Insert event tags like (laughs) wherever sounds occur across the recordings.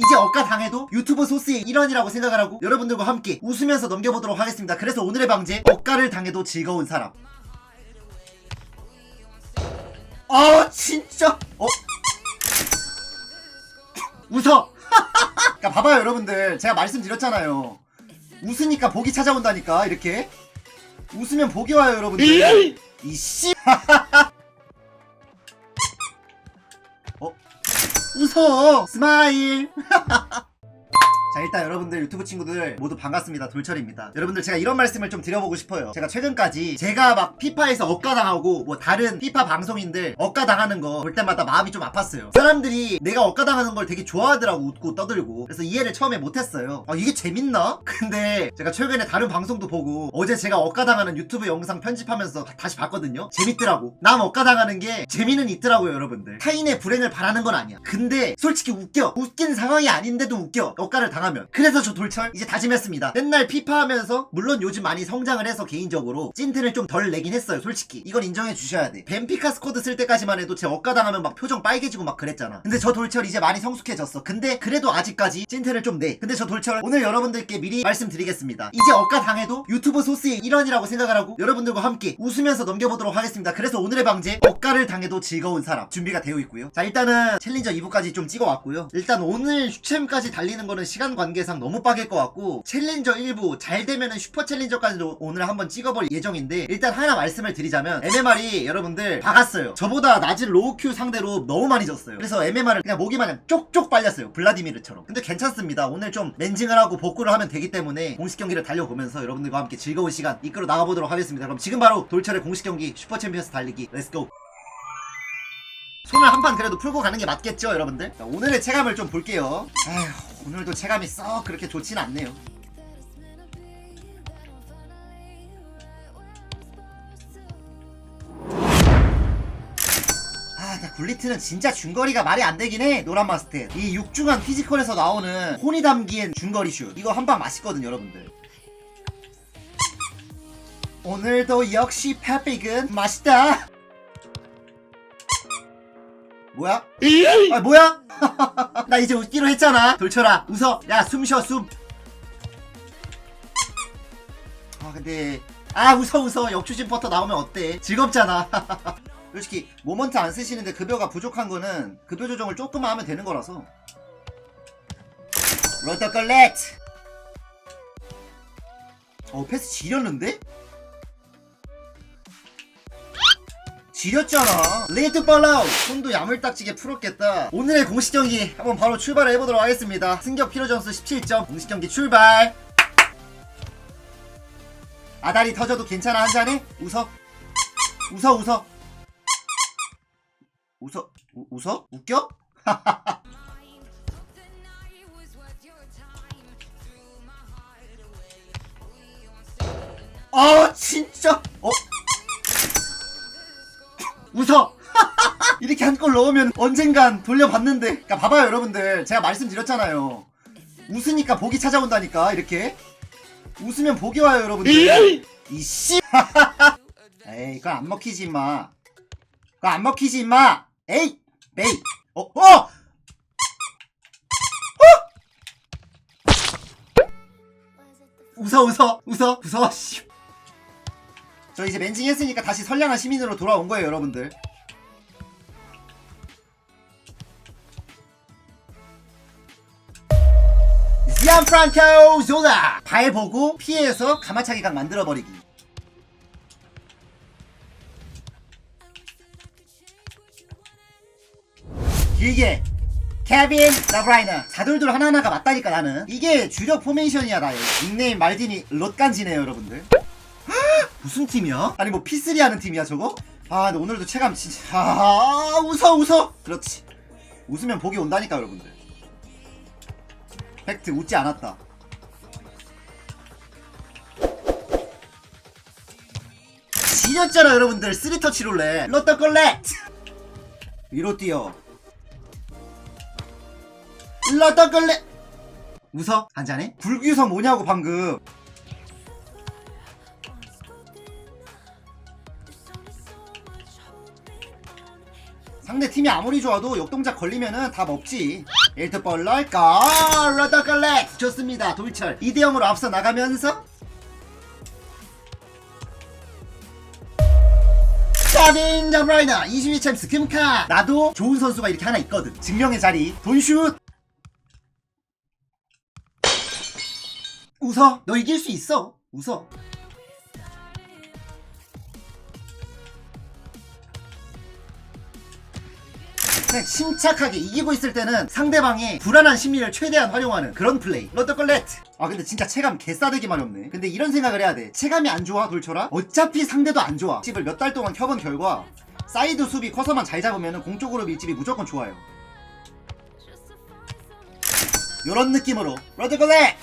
이제 억까 당해도 유튜브 소스의 일원이라고 생각을 하고 여러분들과 함께 웃으면서 넘겨보도록 하겠습니다. 그래서 오늘의 방제 억까를 당해도 즐거운 사람. 아 진짜? 어? 웃어! (laughs) 그러니까 봐봐요 여러분들. 제가 말씀드렸잖아요. 웃으니까 복이 찾아온다니까 이렇게. 웃으면 복이 와요 여러분들. 이씨 (laughs) 웃어. 스마일 (laughs) 자 일단 여러분들 유튜브 친구들 모두 반갑습니다. 돌철입니다. 여러분들 제가 이런 말씀을 좀 드려보고 싶어요. 제가 최근까지 제가 막 피파에서 억가당하고 뭐 다른 피파 방송인들 억가당하는 거 볼 때마다 마음이 좀 아팠어요. 사람들이 내가 억가당하는 걸 되게 좋아하더라고 웃고 떠들고. 그래서 이해를 처음에 못했어요. 아 이게 재밌나? (laughs) 근데 제가 최근에 다른 방송도 보고 어제 제가 억가당하는 유튜브 영상 편집하면서 다시 봤거든요. 재밌더라고. 남 억가당하는 게 재미는 있더라고요 여러분들. 타인의 불행을 바라는 건 아니야. 근데 솔직히 웃겨. 웃긴 상황이 아닌데도 웃겨. 억가를 당하면 그래서 저 돌철 이제 다짐했습니다. 맨날 피파 하면서 물론 요즘 많이 성장을 해서 개인적으로 찐텐을 좀 덜 내긴 했어요 솔직히. 이건 인정해 주셔야 돼. 벤피카 스쿼드 쓸 때까지만 해도 제 억가 당하면 막 표정 빨개지고 막 그랬잖아. 근데 저 돌철 이제 많이 성숙해졌어. 근데 그래도 아직까지 찐텐을 좀 내. 근데 저 돌철 오늘 여러분들께 미리 말씀드리겠습니다. 이제 억가 당해도 유튜브 소스의 일원이라고 생각을 하고 여러분들과 함께 웃으면서 넘겨보도록 하겠습니다. 그래서 오늘의 방제 억가를 당해도 즐거운 사람 준비가 되어 있고요. 자 일단은 챌린저 2부까지 좀 찍어왔고요. 일단 오늘 슈챔까지 달리는 거는 시간 관계상 너무 빡일 것 같고 챌린저 1부 잘 되면은 슈퍼 챌린저까지도 오늘 한번 찍어볼 예정인데 일단 하나 말씀을 드리자면 MMR이 여러분들 박았어요. 저보다 낮은 로우 큐 상대로 너무 많이 졌어요. 그래서 MMR을 그냥 목이 마냥 쪽쪽 빨렸어요. 블라디미르처럼. 근데 괜찮습니다. 오늘 좀 렌징을 하고 복구를 하면 되기 때문에 공식 경기를 달려보면서 여러분들과 함께 즐거운 시간 이끌어 나가보도록 하겠습니다. 그럼 지금 바로 돌철의 공식 경기 슈퍼 챔피언스 달리기. 렛츠고 손을 한 판 그래도 풀고 가는 게 맞겠죠 여러분들 자, 오늘의 체감을 좀 볼게요 아휴 오늘도 체감이 썩 그렇게 좋진 않네요 아, 나 굴리트는 진짜 중거리가 말이 안 되긴 해. 노란 마스터. 이 육중한 피지컬에서 나오는 혼이 담긴 중거리 슛. 이거 한 방 맛있거든, 여러분들. 오늘도 역시 패픽은 맛있다. 뭐야? 아, 뭐야? (laughs) 나 이제 웃기로 했잖아. 돌쳐라. 웃어. 야, 숨 쉬어, 숨. 아, 근데. 아, 웃어, 웃어. 역추진 버터 나오면 어때? 즐겁잖아. (laughs) 솔직히 모먼트 안 쓰시는데 급여가 부족한 거는 급여 조정을 조금만 하면 되는 거라서 로터 걸렉트 어 패스 지렸는데? 지렸잖아. 레이트 팔라우 손도 야물딱지게 풀었겠다. 오늘의 공식 경기 한번 바로 출발을 해보도록 하겠습니다. 승격 필요 점수 17점. 공식 경기 출발. 아다리 터져도 괜찮아 한잔해? 웃어? 웃어 웃어? 웃어? 우, 웃어? 웃겨? (laughs) 아 진짜 이렇게 한 골 넣으면 언젠간 돌려봤는데. 그러니까 봐봐요 여러분들. 제가 말씀드렸잖아요. 웃으니까 복이 찾아온다니까 이렇게. 웃으면 복이 와요 여러분들. 이씨. (laughs) 에이 그거 안 먹히지 임마. 그거 안 먹히지 임마. 에이 베이. 어! 어! 웃어 웃어 웃어 웃어 씨. 저 이제 멘징 했으니까 다시 선량한 시민으로 돌아온 거예요 여러분들 지안 프란코 조다 발 보고 피해서 가마차기 각 만들어버리기. 길게 케빈 라브라이너 자돌돌 하나하나가 맞다니까 나는. 이게 주력 포메이션이야 나의. 닉네임 말디니 롯간지네요 여러분들. 헉, 무슨 팀이야? 아니 뭐 P3 하는 팀이야 저거? 아 근데 오늘도 체감 진짜 아 웃어 웃어. 그렇지. 웃으면 복이 온다니까 여러분들 팩트 웃지 않았다. 지렸잖아 여러분들. 3터치 롤레 로또 콜렉 위로 뛰어. 로또 콜렉 웃어? 한잔해? 불규성 뭐냐고 방금. 상대 팀이 아무리 좋아도 역동작 걸리면은 다 먹지 일트 볼랄까? 러더글렛 좋습니다. 돌철 2대0으로 앞서 나가면서. 케빈 더브라이너! 22 챔스 금카! 나도 좋은 선수가 이렇게 하나 있거든. 증명의 자리 돈슛! 웃어? 너 이길 수 있어. 웃어 그냥 침착하게 이기고 있을 때는 상대방의 불안한 심리를 최대한 활용하는 그런 플레이. 러더걸렛! 아 근데 진짜 체감 개싸대기만 없네. 근데 이런 생각을 해야 돼. 체감이 안 좋아 돌쳐라 어차피 상대도 안 좋아. 집을 몇 달 동안 켜본 결과 사이드 수비 커서만 잘 잡으면 공쪽으로 밀집이 무조건 좋아요. 요런 느낌으로 러더걸렛!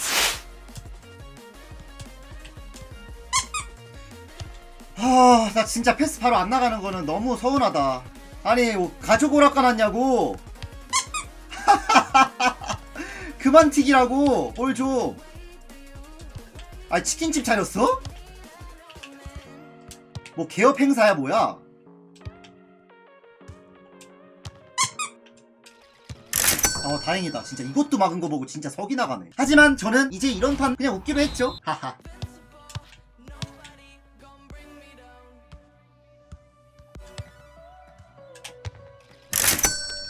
아, 나 진짜 패스 바로 안 나가는 거는 너무 서운하다. 아니, 뭐 가족 오락 가놨냐고. (laughs) 그만 튀기라고. 볼 좀. 아, 치킨집 차렸어? 뭐 개업 행사야 뭐야? 어 다행이다 진짜 이것도 막은 거 보고 진짜 석이 나가네 하지만 저는 이제 이런 판 그냥 웃기로 했죠 하하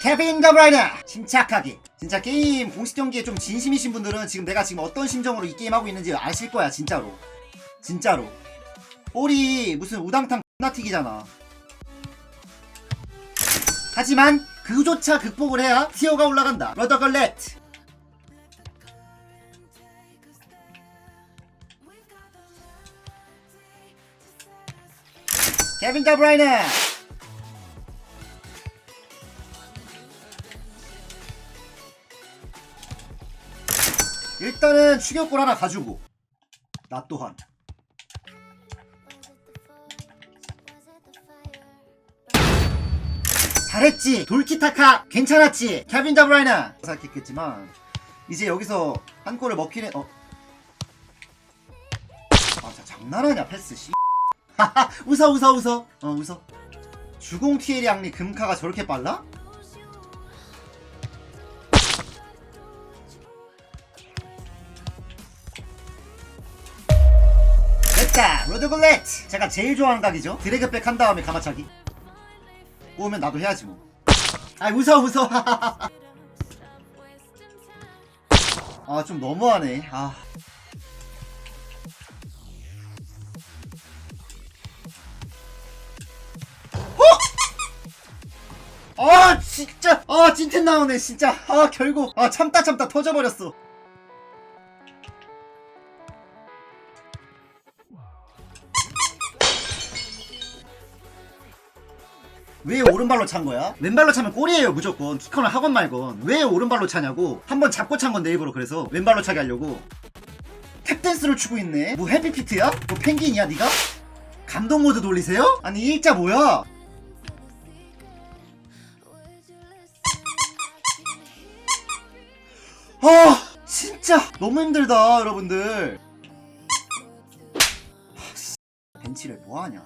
케빈 더브라이너! 침착하게. 진짜 게임 공식 경기에 좀 진심이신 분들은 지금 내가 지금 어떤 심정으로 이 게임 하고 있는지 아실 거야 진짜로. 진짜로. 볼이 무슨 우당탕 나 튀기잖아. 하지만 그조차 극복을 해야 티어가 올라간다. 러더걸렛 케빈 더브라이너 일단은 추격골 하나 가지고. 나 또한. 잘했지. 돌키타카 괜찮았지. 케빈 다브라이나. 생각했겠지만 이제 여기서 한 골을 먹히는 어? 아 진짜 장난하냐 패스 씨. (laughs) 웃어 웃어 웃어. 어 웃어. 주공 TL이 양리 금카가 저렇게 빨라? 로드글렛 제가 제일 좋아하는 각이죠. 드래그백 한 다음에 가마차기. 꼬우면 나도 해야지 뭐아 웃어 웃어 아좀 너무하네. 아. 어? (laughs) 아 진짜. 아 찐텐 나오네 진짜. 아 결국. 아 참다 참다. 터져버렸어 왜 오른발로 찬 거야? 왼발로 차면 골이에요 무조건. 키컨을 하건 말건. 왜 오른발로 차냐고. 한번 잡고 찬 건데 일부러 그래서 왼발로 차게 하려고. 탭댄스를 추고 있네. 뭐 해피피트야? 뭐 펭귄이야 니가? 감동 모드 돌리세요? 아니 일자 뭐야? 아 진짜 너무 힘들다 여러분들. 아, 씨, 벤치를 뭐하냐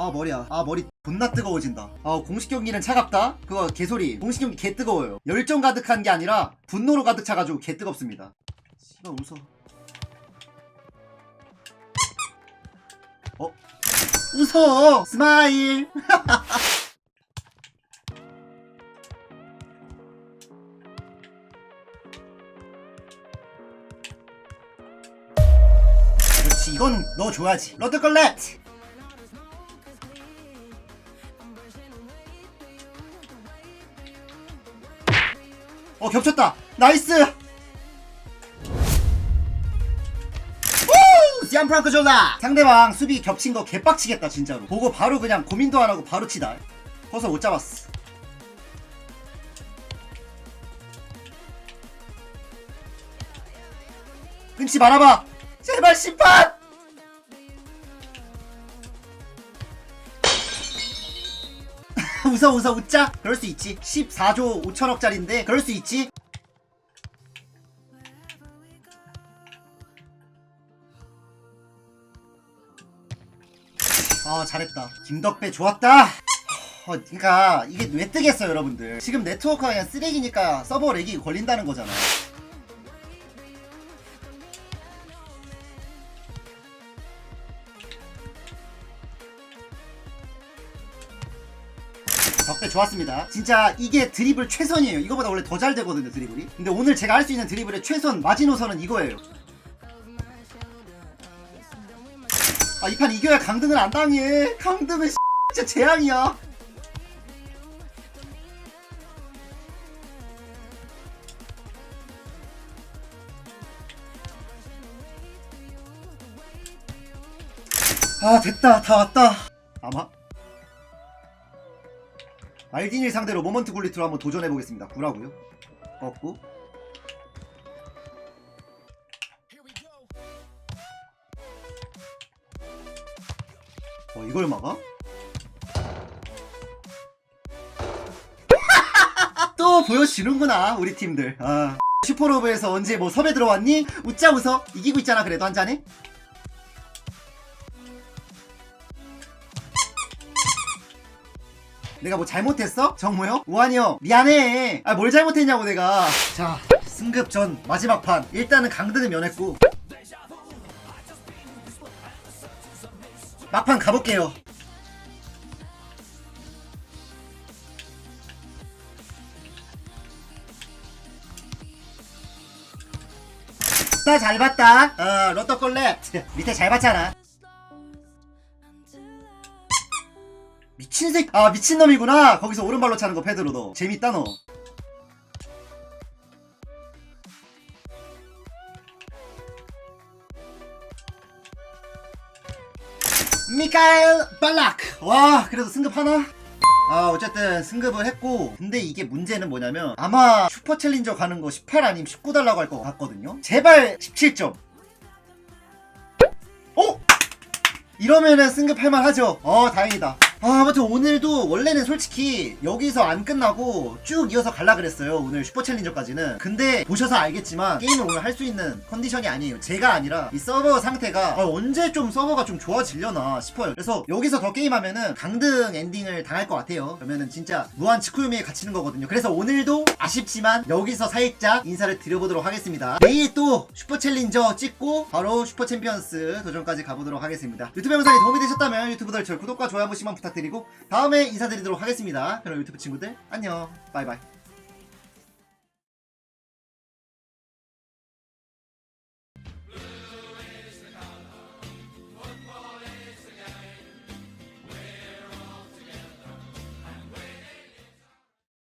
아 머리야. 아 머리 존나 뜨거워진다. 아 공식 경기는 차갑다? 그거 개소리. 공식 경기 개 뜨거워요. 열정 가득한 게 아니라 분노로 가득 차가지고 개 뜨겁습니다. 씨발 웃어. 어? 웃어! 스마일! (laughs) 그렇지 이건 넣어줘야지. 러드걸렛 어 겹쳤다. 나이스! 우! 시안프랑크 졸라 상대방 수비 겹친 거 개빡치겠다 진짜로. 보고 바로 그냥 고민도 안 하고 바로 치다. 커서 못 잡았어. 끊지 말아봐! 제발 심판 웃어 웃어 웃자? 그럴 수 있지. 14조 5천억짜리인데 그럴 수 있지. 아 잘했다. 김덕배 좋았다. 어, 그러니까 이게 왜 뜨겠어요 여러분들. 지금 네트워크가 그냥 쓰레기니까 서버 렉이 걸린다는 거잖아 덕배 좋았습니다. 진짜 이게 드리블 최선이에요. 이거보다 원래 더 잘 되거든요 드리블이. 근데 오늘 제가 할 수 있는 드리블의 최선 마지노선은 이거예요. 아 이 판 이겨야 강등을 안 당해. 강등은 진짜 재앙이야. 아 됐다. 다 왔다. 아마 알디닐 상대로 모먼트 굴리트로 한번 도전해보겠습니다. 구라고요? 꺾고. 어 이걸 막아? (laughs) 또 보여주는구나 우리 팀들. 아 슈퍼로브에서 언제 뭐 섭외 들어왔니? 웃자 웃어 이기고 있잖아 그래도 한 잔에 내가 뭐 잘못했어? 정모 형? 우한이 형 미안해. 아 뭘 잘못했냐고 내가. 자 승급 전 마지막 판. 일단은 강등은 면했고. 막판 가볼게요. 나잘 봤다. 어 로또 꼴렛 밑에 잘 봤잖아 미친 새, 아 미친놈이구나. 거기서 오른발로 차는 거 패드로 너. 재밌다 너. 미카엘 발락. 와, 그래도 승급 하나? 아, 어쨌든 승급을 했고, 근데 이게 문제는 뭐냐면, 아마 슈퍼 챌린저 가는 거 18 아니면 19 달라고 할 것 같거든요? 제발 17점. 어? 이러면은 승급할 만하죠. 어, 다행이다. 아, 아무튼 오늘도 원래는 솔직히 여기서 안 끝나고 쭉 이어서 갈라 그랬어요. 오늘 슈퍼 챌린저까지는. 근데 보셔서 알겠지만 게임을 오늘 할 수 있는 컨디션이 아니에요. 제가 아니라 이 서버 상태가 아, 언제 좀 서버가 좀 좋아지려나 싶어요. 그래서 여기서 더 게임하면은 강등 엔딩을 당할 것 같아요. 그러면은 진짜 무한 치쿠유미에 갇히는 거거든요. 그래서 오늘도 아쉽지만 여기서 살짝 인사를 드려보도록 하겠습니다. 내일 또 슈퍼 챌린저 찍고 바로 슈퍼 챔피언스 도전까지 가보도록 하겠습니다. 유튜브 영상이 도움이 되셨다면 유튜브들 저 구독과 좋아요 한 번씩만 부탁드리고 다음에 인사드리도록 하겠습니다. 그럼 유튜브 친구들 안녕 바이바이